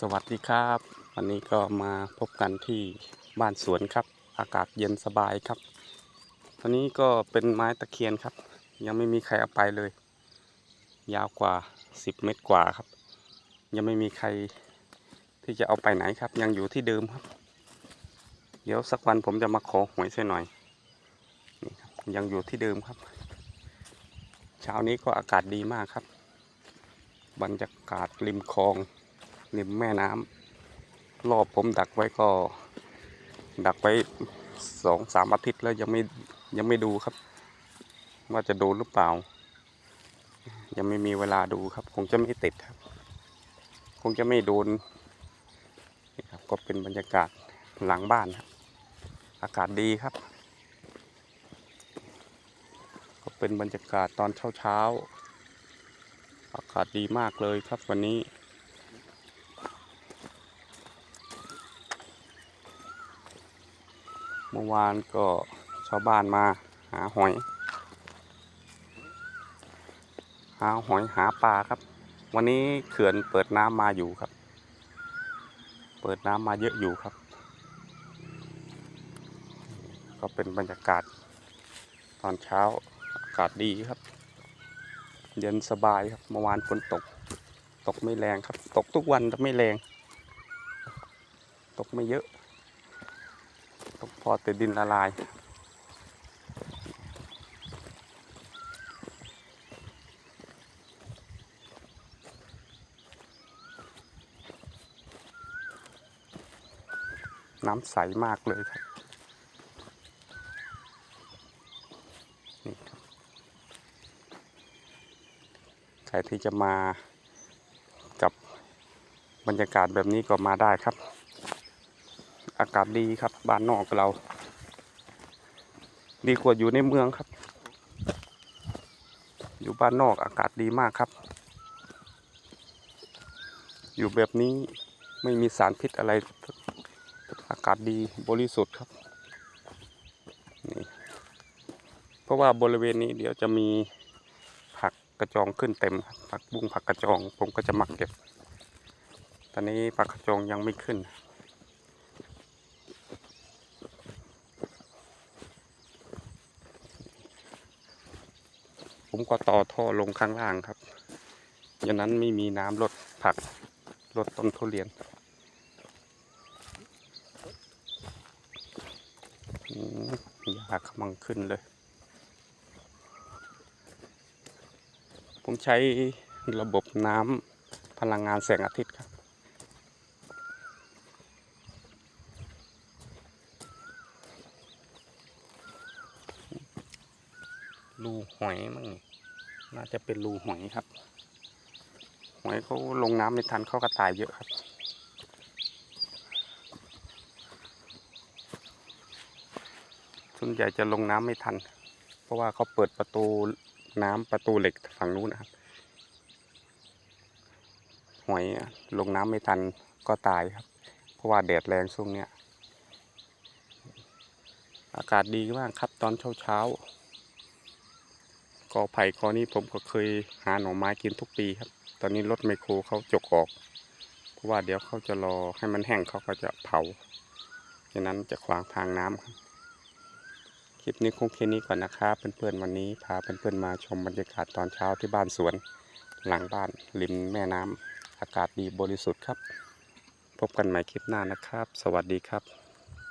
สวัสดีครับ วันนี้ก็มาพบกันที่บ้านสวนครับ อากาศเย็นสบายครับตัวนี้ก็เป็นไม้ตะเคียนครับ ยังไม่มีใครเอาไปเลย ยาวกว่า 10 เมตรกว่าครับ ยังไม่มีใครที่จะเอาไปไหนครับ ยังอยู่ที่เดิมครับ เดี๋ยวสักวันผมจะมาขอหวยช่วยหน่อยนี่ครับยังอยู่ที่เดิมครับ เช้านี้ก็อากาศดีมากครับ บรรยากาศริมคลอง ริมแม่น้ำรอบผมดักไว้ก็ ดักไว้สองสามอาทิตย์แล้วยังไม่ยังไม่ดูครับ ว่าจะโดนหรือเปล่า ยังไม่มีเวลาดูครับ คงจะไม่ติดครับ คงจะไม่โดนนี่ครับก็เป็นบรรยากาศหลังบ้านครับ อากาศดีครับ ก็เป็นบรรยากาศตอนเช้าเช้าอากาศดีมากเลยครับวันนี้ เมื่อวานก็ชาวบ้านมาหาหอย หาหอยหาปลาครับ วันนี้เขื่อนเปิดน้ำมาอยู่ครับ เปิดน้ำมาเยอะอยู่ครับ ก็เป็นบรรยากาศ ตอนเช้าอากาศดีครับ เย็นสบายครับเมื่อวานฝนตก ตกไม่แรงครับ ตกทุกวันแต่ไม่แรง ตกไม่เยอะ พอแต่ดินละลาย น้ำใสมากเลยครับนี่ครับใครที่จะมากับบรรยากาศแบบนี้ก็มาได้ครับ อากาศดีครับ บ้านนอกเรา ดีกว่าอยู่ในเมืองครับ อยู่บ้านนอกอากาศดีมากครับ อยู่แบบนี้ไม่มีสารพิษอะไร อากาศดีบริสุทธิ์ครับนี่เพราะว่าบริเวณนี้เดี๋ยวจะมีผักกระจองขึ้นเต็มผักบุ้งผักกระจอง ผมก็จะมักเก็บ ตอนนี้ผักกระจองยังไม่ขึ้น ผมก็ต่อท่อลงข้างล่างครับยัางนั้นไม่มีน้ำลดผักลดต้นทุเรียนอยากำลังขึ้นเลย ผมใช้ระบบน้ำพลังงานแสงอาทิตย์ครับ รูหอยมั้งน่าจะเป็นรูหอยครับ หอยเขาลงน้ำไม่ทันเขาก็ตายเยอะครับ ส่วนใหญ่จะลงน้ำไม่ทัน เพราะว่าเขาเปิดประตูน้ำประตูเหล็กฝั่งนู้นนะครับ หอยลงน้ำไม่ทันก็ตายครับ เพราะว่าแดดแรงช่วงเนี้ยอากาศดีมากครับตอนเช้าเช้า กอไผ่กอนี้ผมก็เคยหาหน่อไม้กินทุกปีครับ ตอนนี้รถไมโครเขาจกออก เพราะว่าเดี๋ยวเขาจะรอให้มันแห้งเขาก็จะเผาฉะนั้นจะขวางทางน้ำครับ คลิปนี้คงแค่นี้ก่อนนะครับเพื่อนๆวันนี้พาเพื่อนๆมาชมบรรยากาศตอนเช้าที่บ้านสวน หลังบ้านริมแม่น้ำอากาศดีบริสุทธิ์ครับ พบกันใหม่คลิปหน้านะครับ สวัสดีครับ